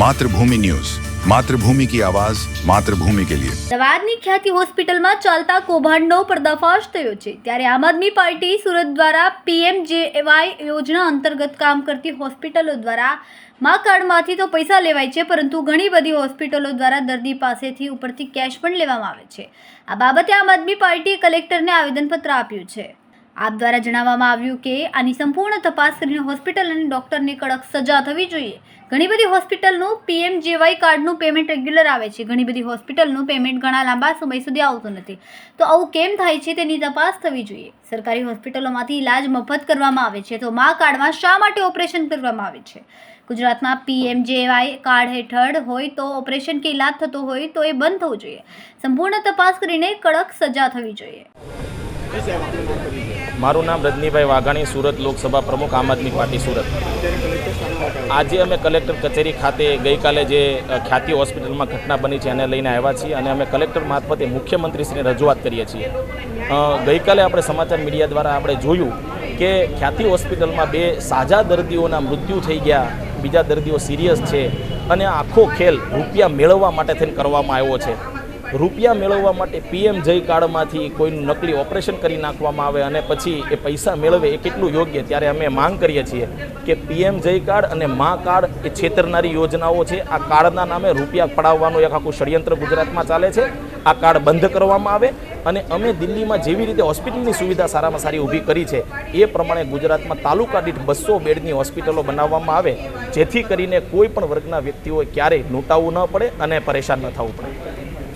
Mathrubhumi news. Mathrubhumi કી આવાજ, માતૃભૂમિ કે લિયે. અમદાવાદની ખ્યાતિ હોસ્પિટલમાં ચાલતા કૌભાંડનો પર્દાફાશ થયો છે. ત્યારે આમ આદમી પાર્ટી સુરત દ્વારા પીએમજેવાય યોજના અંતર્ગત કામ કરતી હોસ્પિટલો દ્વારા માં કાર્ડમાંથી તો પૈસા લેવાય છે, પરંતુ ઘણી બધી હોસ્પિટલો દ્વારા દર્દી પાસેથી ઉપરથી કેશ પણ લેવામાં આવે છે. આ બાબતે આમ આદમી પાર્ટીએ કલેક્ટરને આવેદનપત્ર આપ્યું છે. આપ દ્વારા જણાવવામાં આવ્યું કે આની સંપૂર્ણ તપાસ કરીને હોસ્પિટલ અને ડૉક્ટરને કડક સજા થવી જોઈએ. ઘણી બધી હોસ્પિટલનું પીએમજેવાય કાર્ડનું પેમેન્ટ રેગ્યુલર આવે છે. ઘણી બધી હોસ્પિટલનું પેમેન્ટ ઘણા લાંબા સમય સુધી આવતું નથી. તો આવું કેમ થાય છે તેની તપાસ થવી જોઈએ. સરકારી હોસ્પિટલોમાંથી ઇલાજ મફત કરવામાં આવે છે તો મા કાર્ડમાં શા માટે ઓપરેશન કરવામાં આવે છે? ગુજરાતમાં પીએમજેવાય કાર્ડ હેઠળ હોય તો ઓપરેશન કે ઇલાજ થતો હોય તો એ બંધ થવું જોઈએ. સંપૂર્ણ તપાસ કરીને કડક સજા થવી જોઈએ. મારું નામ રજનીભાઈ વાઘાણી, સુરત લોકસભા પ્રમુખ, આમ આદમી પાર્ટી, સુરત. આજે અમે કલેક્ટર કચેરી ખાતે ગઈકાલે જે ખ્યાતિ હોસ્પિટલમાં ઘટના બની છે એને લઈને આવ્યા છીએ અને અમે કલેક્ટર મારફતે મુખ્યમંત્રીશ્રીને રજૂઆત કરીએ છીએ. ગઈકાલે આપણે સમાચાર મીડિયા દ્વારા આપણે જોયું કે ખ્યાતિ હોસ્પિટલમાં બે સાજા દર્દીઓના મૃત્યુ થઈ ગયા, બીજા દર્દીઓ સિરિયસ છે અને આખો ખેલ રૂપિયા મેળવવા માટે થઈને કરવામાં આવ્યો છે. રૂપિયા મેળવવા માટે પીએમ જય કાર્ડમાંથી કોઈનું નકલી ઓપરેશન કરી નાખવામાં આવે અને પછી એ પૈસા મેળવે એ કેટલું યોગ્ય, ત્યારે અમે માંગ કરીએ છીએ કે પીએમ જય કાર્ડ અને મા કાર્ડ એ છેતરનારી યોજનાઓ છે. આ કાર્ડના નામે રૂપિયા પડાવવાનું એક આખું ષડયંત્ર ગુજરાતમાં ચાલે છે. આ કાર્ડ બંધ કરવામાં આવે અને અમે દિલ્હીમાં જેવી રીતે હોસ્પિટલની સુવિધા સારામાં સારી ઊભી કરી છે, એ પ્રમાણે ગુજરાતમાં તાલુકા દીઠ બસો બેડની હોસ્પિટલો બનાવવામાં આવે, જેથી કરીને કોઈ પણ વર્ગના વ્યક્તિઓએ ક્યારેય લૂંટાવવું ન પડે અને પરેશાન ન થવું પડે.